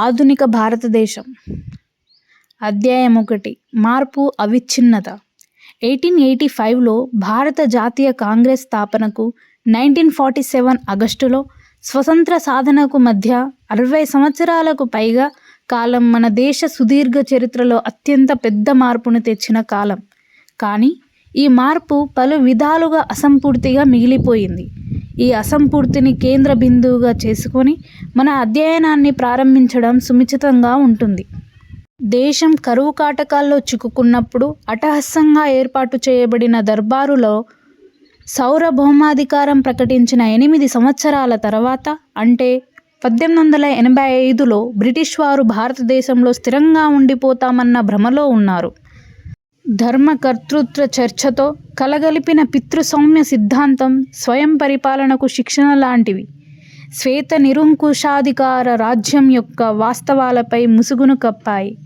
ఆధునిక భారతదేశం. అధ్యాయం ఒకటి మార్పు అవిచ్ఛిన్నత. ఎయిటీన్ ఎయిటీ ఫైవ్లో భారత జాతీయ కాంగ్రెస్ స్థాపనకు నైన్టీన్ ఫార్టీ సెవెన్ ఆగస్టులో స్వతంత్ర సాధనకు మధ్య అరవై సంవత్సరాలకు పైగా కాలం మన దేశ సుదీర్ఘ చరిత్రలో అత్యంత పెద్ద మార్పును తెచ్చిన కాలం. కానీ ఈ మార్పు పలు విధాలుగా అసంపూర్తిగా మిగిలిపోయింది. ఈ అసంపూర్తిని కేంద్ర బిందువుగా చేసుకొని మన అధ్యయనాన్ని ప్రారంభించడం సునిశ్చితంగా ఉంటుంది. దేశం కరువు కాటకాల్లో చిక్కుకున్నప్పుడు అటహస్యంగా ఏర్పాటు చేయబడిన దర్బారులో సౌరభౌమాధికారం ప్రకటించిన ఎనిమిది సంవత్సరాల తర్వాత అంటే పద్దెనిమిది వందల ఎనభై ఐదులో బ్రిటిష్ వారు భారతదేశంలో స్థిరంగా ఉండిపోతామన్న భ్రమలో ఉన్నారు. ధర్మకర్తృత్వ చర్చతో కలగలిపిన పితృసౌమ్య సిద్ధాంతం స్వయం పరిపాలనకు శిక్షణ లాంటివి. శ్వేత నిరంకుశాధికార రాజ్యం యొక్క వాస్తవాలపై ముసుగును కప్పాయి.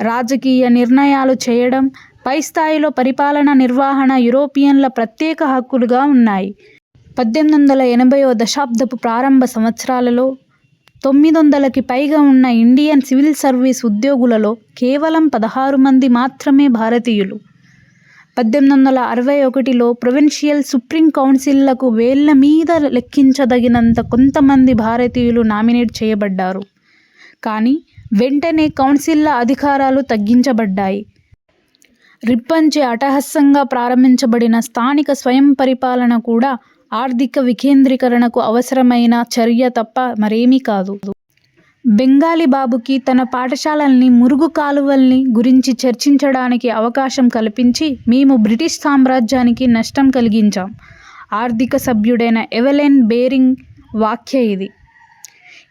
రాజకీయ నిర్ణయాలు చేయడం పై స్థాయిలో పరిపాలన నిర్వహణ యూరోపియన్ల ప్రత్యేక హక్కులుగా ఉన్నాయి. పద్దెనిమిది వందల ఎనభైవ దశాబ్దపు ప్రారంభ సంవత్సరాలలో తొమ్మిది వందలకి పైగా ఉన్న ఇండియన్ సివిల్ సర్వీస్ ఉద్యోగులలో కేవలం పదహారు మంది మాత్రమే భారతీయులు. పద్దెనిమిది వందల అరవై ఒకటిలో ప్రొవిన్షియల్ సుప్రీం కౌన్సిల్లకు వేళ్ళ మీద లెక్కించదగినంత కొంతమంది భారతీయులు నామినేట్ చేయబడ్డారు. కానీ వెంటనే కౌన్సిల్ల అధికారాలు తగ్గించబడ్డాయి. రిప్పంచే అటహస్యంగా ప్రారంభించబడిన స్థానిక స్వయం పరిపాలన కూడా ఆర్థిక వికేంద్రీకరణకు అవసరమైన చర్య తప్ప మరేమీ కాదు. బెంగాలీ బాబుకి తన పాఠశాలల్ని మురుగు కాలువల్ని గురించి చర్చించడానికి అవకాశం కల్పించి మేము బ్రిటిష్ సామ్రాజ్యానికి నష్టం కలిగించాం. ఆర్థిక సభ్యుడైన ఎవెలెన్ బేరింగ్ వాక్య ఇది.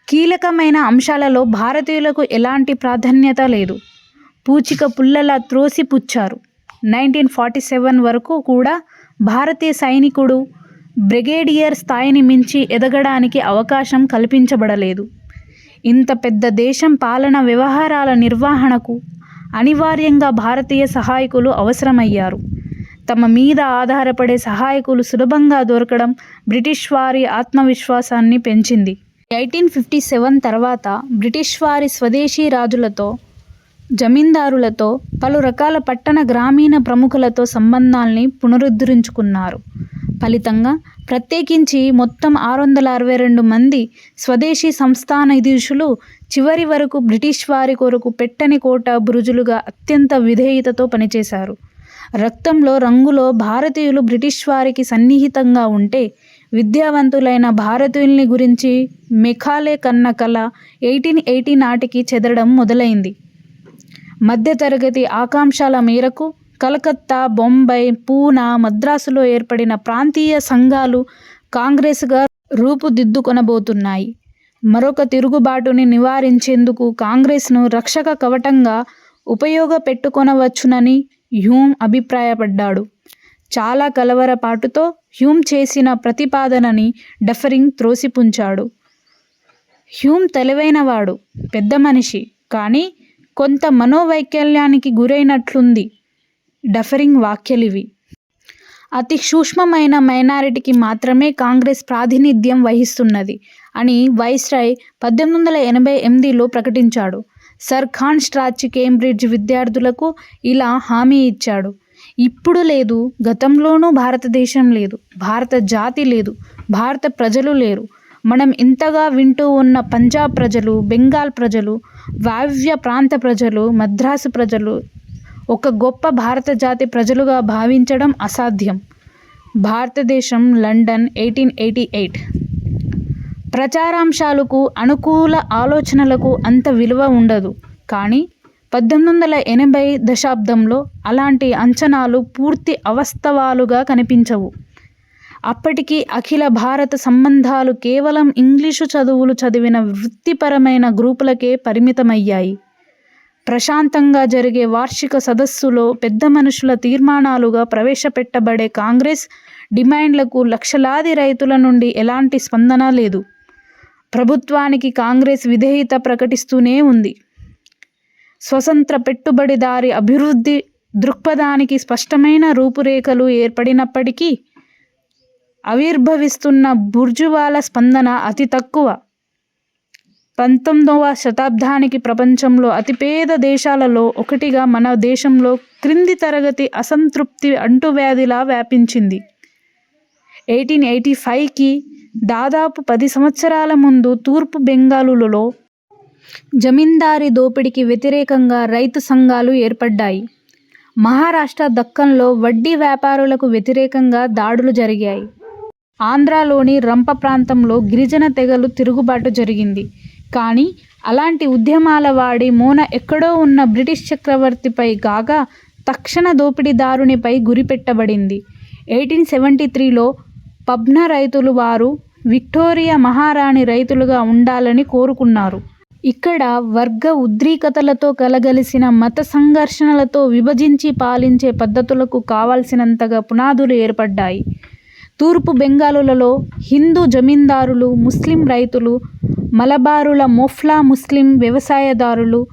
కీలకమైన అంశాలలో భారతీయులకు ఎలాంటి ప్రాధాన్యత లేదు. పూచిక పుల్లలా త్రోసిపుచ్చారు. నైన్టీన్ ఫార్టీ సెవెన్ వరకు కూడా భారతీయ సైనికుడు బ్రిగేడియర్ స్థాయిని మించి ఎదగడానికి అవకాశం కల్పించబడలేదు. ఇంత పెద్ద దేశం పాలన వ్యవహారాల నిర్వహణకు అనివార్యంగా భారతీయ సహాయకులు అవసరమయ్యారు. తమ మీద ఆధారపడే సహాయకులు సులభంగా దొరకడం బ్రిటిష్ వారి ఆత్మవిశ్వాసాన్ని పెంచింది. ఎయిటీన్ ఫిఫ్టీ సెవెన్ తర్వాత బ్రిటిష్ వారి స్వదేశీ రాజులతో జమీందారులతో పలు రకాల పట్టణ గ్రామీణ ప్రముఖులతో సంబంధాల్ని పునరుద్ధరించుకున్నారు. ఫలితంగా ప్రత్యేకించి మొత్తం ఆరు వందల అరవై రెండు మంది స్వదేశీ సంస్థానాధీశులు చివరి వరకు బ్రిటిష్ వారి కొరకు పెట్టని కోట బురుజులుగా అత్యంత విధేయతతో పనిచేశారు. రక్తంలో రంగులో భారతీయులు బ్రిటిష్ వారికి సన్నిహితంగా ఉంటే విద్యావంతులైన భారతీయుల్ని గురించి మెఖాలే కన్న కళ ఎయిటీన్ ఎయిటీ నాటికి చెదరడం మొదలైంది. మధ్యతరగతి ఆకాంక్షల మేరకు కలకత్తా బొంబై పూనా మద్రాసులో ఏర్పడిన ప్రాంతీయ సంఘాలు కాంగ్రెస్గా రూపుదిద్దుకొనబోతున్నాయి. మరొక తిరుగుబాటుని నివారించేందుకు కాంగ్రెస్ను రక్షక కవటంగా ఉపయోగపెట్టుకొనవచ్చునని హ్యూమ్ అభిప్రాయపడ్డాడు. చాలా కలవరపాటుతో హ్యూమ్ చేసిన ప్రతిపాదనని డఫరింగ్ త్రోసిపుంచాడు. హ్యూమ్ తెలివైనవాడు పెద్ద మనిషి కానీ కొంత మనోవైకల్యానికి గురైనట్లుంది. డఫరింగ్ వ్యాఖ్యలివి అతి సూక్ష్మమైన మైనారిటీకి మాత్రమే కాంగ్రెస్ ప్రాతినిధ్యం వహిస్తున్నది అని వైస్రాయ్ పద్దెనిమిది వందల ఎనభై ఎనిమిదిలో ప్రకటించాడు. సర్ ఖాన్ స్ట్రాచ్ కేంబ్రిడ్జ్ విద్యార్థులకు ఇలా హామీ ఇచ్చాడు. ఇప్పుడు లేదు గతంలోనూ భారతదేశం లేదు భారత జాతి లేదు భారత ప్రజలు లేరు. మనం ఇంతగా వింటూ ఉన్న పంజాబ్ ప్రజలు బెంగాల్ ప్రజలు వావ్య ప్రాంత ప్రజలు మద్రాసు ప్రజలు ఒక గొప్ప భారత జాతి ప్రజలుగా భావించడం అసాధ్యం. భారతదేశం లండన్ ఎయిటీన్ ఎయిటీ ఎయిట్. ప్రచారాంశాలకు అనుకూల ఆలోచనలకు అంత విలువ ఉండదు. కానీ పద్దెనిమిది వందల ఎనభై దశాబ్దంలో అలాంటి అంచనాలు పూర్తి అవస్తవాలుగా కనిపించవు. అప్పటికి అఖిల భారత సంబంధాలు కేవలం ఇంగ్లీషు చదువులు చదివిన వృత్తిపరమైన గ్రూపులకే పరిమితమయ్యాయి. ప్రశాంతంగా జరిగే వార్షిక సదస్సులో పెద్ద మనుషుల తీర్మానాలుగా ప్రవేశపెట్టబడే కాంగ్రెస్ డిమాండ్లకు లక్షలాది రైతుల నుండి ఎలాంటి స్పందన లేదు. ప్రభుత్వానికి కాంగ్రెస్ విధేయత ప్రకటిస్తూనే ఉంది. స్వతంత్ర పెట్టుబడిదారి అభివృద్ధి దృక్పథానికి స్పష్టమైన రూపురేఖలు ఏర్పడినప్పటికీ ఆవిర్భవిస్తున్న బుర్జువాల స్పందన అతి తక్కువ. పంతొమ్మిదవ శతాబ్దానికి ప్రపంచంలో అతిపేద దేశాలలో ఒకటిగా మన దేశంలో క్రింది తరగతి అసంతృప్తి అంటువ్యాధిలా వ్యాపించింది. ఎయిటీన్ ఎయిటీ ఫైవ్కి దాదాపు పది సంవత్సరాల ముందు తూర్పు బెంగాలులలో జమీందారీ దోపిడీకి వ్యతిరేకంగా రైతు సంఘాలు ఏర్పడ్డాయి. మహారాష్ట్ర దక్కన్లో వడ్డీ వ్యాపారులకు వ్యతిరేకంగా దాడులు జరిగాయి. ఆంధ్రాలోని రంప ప్రాంతంలో గిరిజన తెగలు తిరుగుబాటు జరిగింది. కానీ అలాంటి ఉద్యమాల వాడి మూన ఎక్కడో ఉన్న బ్రిటిష్ చక్రవర్తిపై కాగా తక్షణ దోపిడీదారునిపై గురిపెట్టబడింది. ఎయిటీన్ సెవెంటీ త్రీలో పబ్న రైతులు వారు విక్టోరియా మహారాణి రైతులుగా ఉండాలని కోరుకున్నారు. ఇక్కడ వర్గ ఉద్రీకతలతో కలగలిసిన మత సంఘర్షణలతో విభజించి పాలించే పద్ధతులకు కావలసినంతగా పునాదులు ఏర్పడ్డాయి. తూర్పు బెంగాలులలో హిందూ జమీందారులు ముస్లిం రైతులు మలబారుల మొఫ్లా ముస్లిం వ్యవసాయదారులు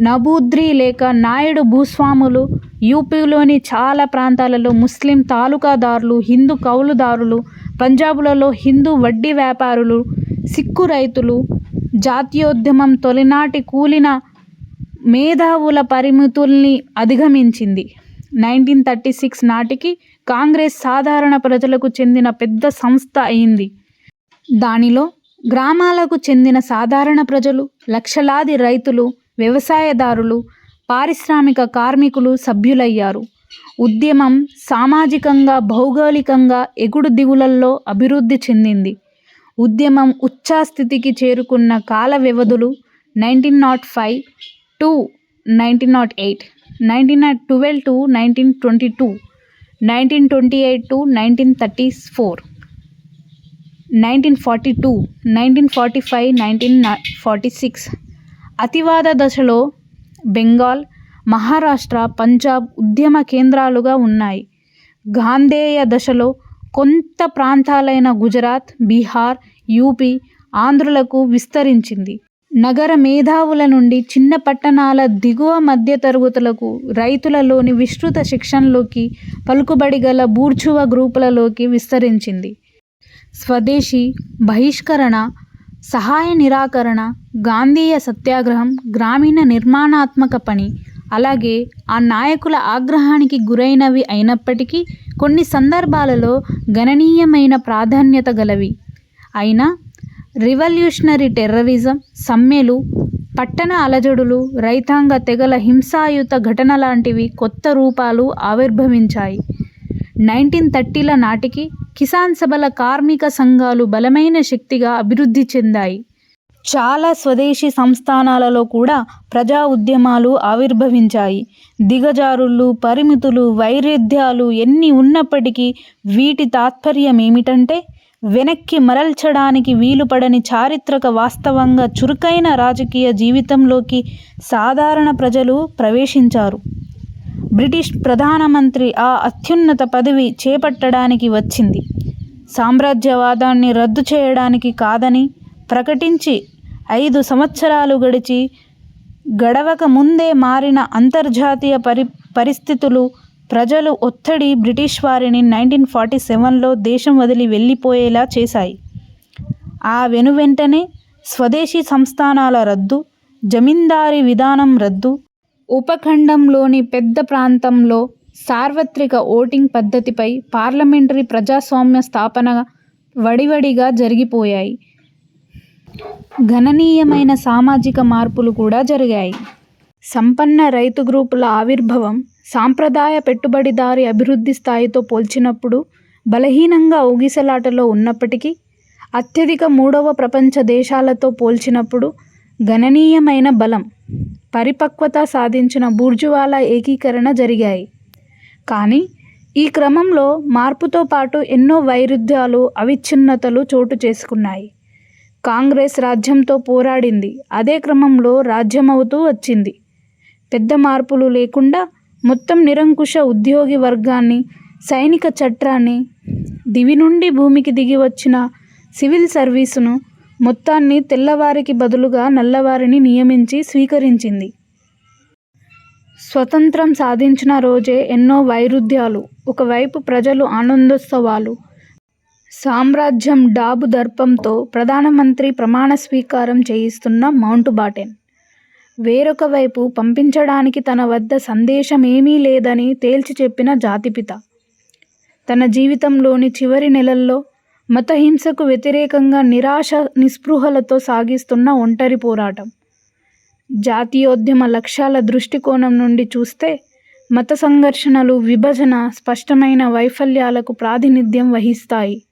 నబూద్రి లేక నాయుడు భూస్వాములు యూపీలోని చాలా ప్రాంతాలలో ముస్లిం తాలూకాదారులు హిందూ కౌలుదారులు పంజాబులలో హిందూ వడ్డీ వ్యాపారులు సిక్కు రైతులు జాతీయోద్యమం తొలినాటి కూలిన మేధావుల పరిమితుల్ని అధిగమించింది. నైన్టీన్ థర్టీ సిక్స్ నాటికి కాంగ్రెస్ సాధారణ ప్రజలకు చెందిన పెద్ద సంస్థ అయింది. దానిలో గ్రామాలకు చెందిన సాధారణ ప్రజలు లక్షలాది రైతులు వ్యవసాయదారులు పారిశ్రామిక కార్మికులు సభ్యులయ్యారు. ఉద్యమం సామాజికంగా భౌగోళికంగా ఎగుడు దిగులల్లో అభివృద్ధి చెందింది. ఉద్యమం ఉచ్ఛాస్థితికి చేరుకున్న కాల వ్యవధులు nineteen nought five to nineteen nought eight nineteen nought twelve to nineteen twenty two nineteen twenty eight to nineteen thirty four. Nineteen forty two nineteen forty five nineteen forty six. అతివాద దశలో బెంగాల్ మహారాష్ట్ర పంజాబ్ ఉద్యమ కేంద్రాలుగా ఉన్నాయి. గాంధేయ దశలో కొంత ప్రాంతాలైన గుజరాత్ బీహార్ యూపీ ఆంధ్రులకు విస్తరించింది. నగర మేధావుల నుండి చిన్న పట్టణాల దిగువ మధ్య తరగతులకు రైతులలోని విస్తృత శిక్షణలోకి పలుకుబడి గల బూర్జువ గ్రూపులలోకి విస్తరించింది. స్వదేశీ బహిష్కరణ సహాయ నిరాకరణ గాంధీయ సత్యాగ్రహం గ్రామీణ నిర్మాణాత్మక పని అలాగే ఆ నాయకుల ఆగ్రహానికి గురైనవి అయినప్పటికీ కొన్ని సందర్భాలలో గణనీయమైన ప్రాధాన్యత గలవి. అయినా రివల్యూషనరీ టెర్రరిజం సమ్మెలు పట్టణ అలజడులు రైతాంగ తెగల హింసాయుత ఘటన లాంటివి కొత్త రూపాలు ఆవిర్భవించాయి. నైన్టీన్ థర్టీల నాటికి కిసాన్ సభల కార్మిక సంఘాలు బలమైన శక్తిగా అభివృద్ధి చెందాయి. చాలా స్వదేశీ సంస్థానాలలో కూడా ప్రజా ఉద్యమాలు ఆవిర్భవించాయి. దిగజారులు పరిమితులు వైరుధ్యాలు ఎన్ని ఉన్నప్పటికీ వీటి తాత్పర్యం ఏమిటంటే వెనక్కి మరల్చడానికి వీలుపడని చారిత్రక వాస్తవంగా చురుకైన రాజకీయ జీవితంలోకి సాధారణ ప్రజలు ప్రవేశించారు. బ్రిటిష్ ప్రధానమంత్రి ఆ అత్యున్నత పదవి చేపట్టడానికి వచ్చింది. సామ్రాజ్యవాదాన్ని రద్దు చేయడానికి కాదని ప్రకటించి ఐదు సంవత్సరాలు గడిచి గడవక ముందే మారిన అంతర్జాతీయ పరి పరిస్థితులు ప్రజలు ఒత్తిడి బ్రిటిష్ వారిని నైన్టీన్ ఫార్టీ సెవెన్లో దేశం వదిలి వెళ్ళిపోయేలా చేశాయి. ఆ వెనువెంటనే స్వదేశీ సంస్థానాల రద్దు జమీందారీ విధానం రద్దు ఉపఖండంలోని పెద్ద ప్రాంతంలో సార్వత్రిక ఓటింగ్ పద్ధతిపై పార్లమెంటరీ ప్రజాస్వామ్య స్థాపన వడివడిగా జరిగిపోయాయి. గణనీయమైన సామాజిక మార్పులు కూడా జరిగాయి. సంపన్న రైతు గ్రూపుల ఆవిర్భవం సాంప్రదాయ పెట్టుబడిదారి అభివృద్ధి స్థాయితో పోల్చినప్పుడు బలహీనంగా ఊగిసలాటలో ఉన్నప్పటికీ అత్యధిక మూడవ ప్రపంచ దేశాలతో పోల్చినప్పుడు గణనీయమైన బలం పరిపక్వత సాధించిన బూర్జువాల ఏకీకరణ జరిగాయి. కానీ ఈ క్రమంలో మార్పుతో పాటు ఎన్నో వైరుధ్యాలు అవిచ్ఛిన్నతలు చోటు చేసుకున్నాయి. కాంగ్రెస్ రాజ్యంతో పోరాడింది. అదే క్రమంలో రాజ్యమవుతూ వచ్చింది. పెద్ద మార్పులు లేకుండా మొత్తం నిరంకుశ ఉద్యోగి వర్గాన్ని సైనిక చట్టాన్ని దివి నుండి భూమికి దిగి వచ్చిన సివిల్ సర్వీసును మొత్తాన్ని తెల్లవారికి బదులుగా నల్లవారిని నియమించి స్వీకరించింది. స్వతంత్రం సాధించిన రోజే ఎన్నో వైరుధ్యాలు ఒకవైపు ప్రజలు ఆనందోత్సవాలు. సామ్రాజ్యం డాబు దర్పంతో ప్రధానమంత్రి ప్రమాణ స్వీకారం చేయిస్తున్న మౌంట్ బాటెన్. వేరొక వైపు పంపించడానికి తన వద్ద సందేశం ఏమీ లేదని తేల్చి చెప్పిన జాతిపిత. తన జీవితంలోని చివరి నెలల్లో మతహింసకు వ్యతిరేకంగా నిరాశ నిస్పృహలతో సాగిస్తున్న ఒంటరి పోరాటం. జాతీయోద్యమ లక్ష్యాల దృష్టికోణం నుండి చూస్తే మత సంఘర్షణలు విభజన స్పష్టమైన వైఫల్యాలకు ప్రాతినిధ్యం వహిస్తాయి.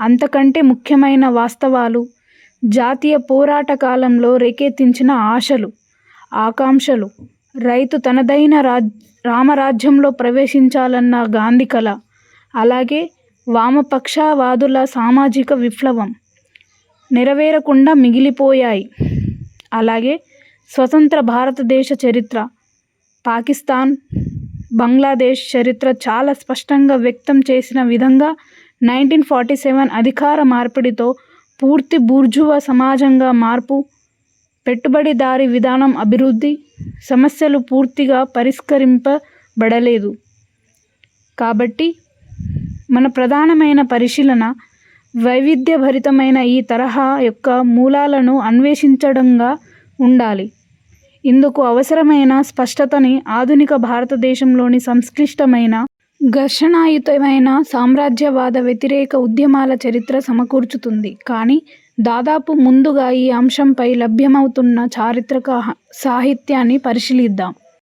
అంతకంటే ముఖ్యమైన వాస్తవాలు జాతీయ పోరాట కాలంలో రేకెత్తించిన ఆశలు ఆకాంక్షలు రైతు తనదైన రాజ్ రామరాజ్యంలో ప్రవేశించాలన్న గాంధీ కళ అలాగే వామపక్షవాదుల సామాజిక విప్లవం నెరవేరకుండా మిగిలిపోయాయి. అలాగే స్వతంత్ర భారతదేశ చరిత్ర పాకిస్తాన్ బంగ్లాదేశ్ చరిత్ర చాలా స్పష్టంగా వ్యక్తం చేసిన విధంగా నైన్టీన్ ఫార్టీ సెవెన్ అధికార మార్పిడితో పూర్తి బూర్జువా సమాజంగా మార్పు పెట్టుబడిదారి విధానం అభివృద్ధి సమస్యలు పూర్తిగా పరిష్కరింపబడలేదు. కాబట్టి మన ప్రధానమైన పరిశీలన వైవిధ్యభరితమైన ఈ తరహా యొక్క మూలాలను అన్వేషించడంగా ఉండాలి. ఇందుకు అవసరమైన స్పష్టతని ఆధునిక భారతదేశంలోని సంక్లిష్టమైన ఘర్షణాయుతమైన సామ్రాజ్యవాద వ్యతిరేక ఉద్యమాల చరిత్ర సమకూర్చుతుంది. కానీ దాదాపు ముందుగా ఈ అంశంపై లభ్యమవుతున్న చారిత్రక సాహిత్యాన్ని పరిశీలిద్దాం.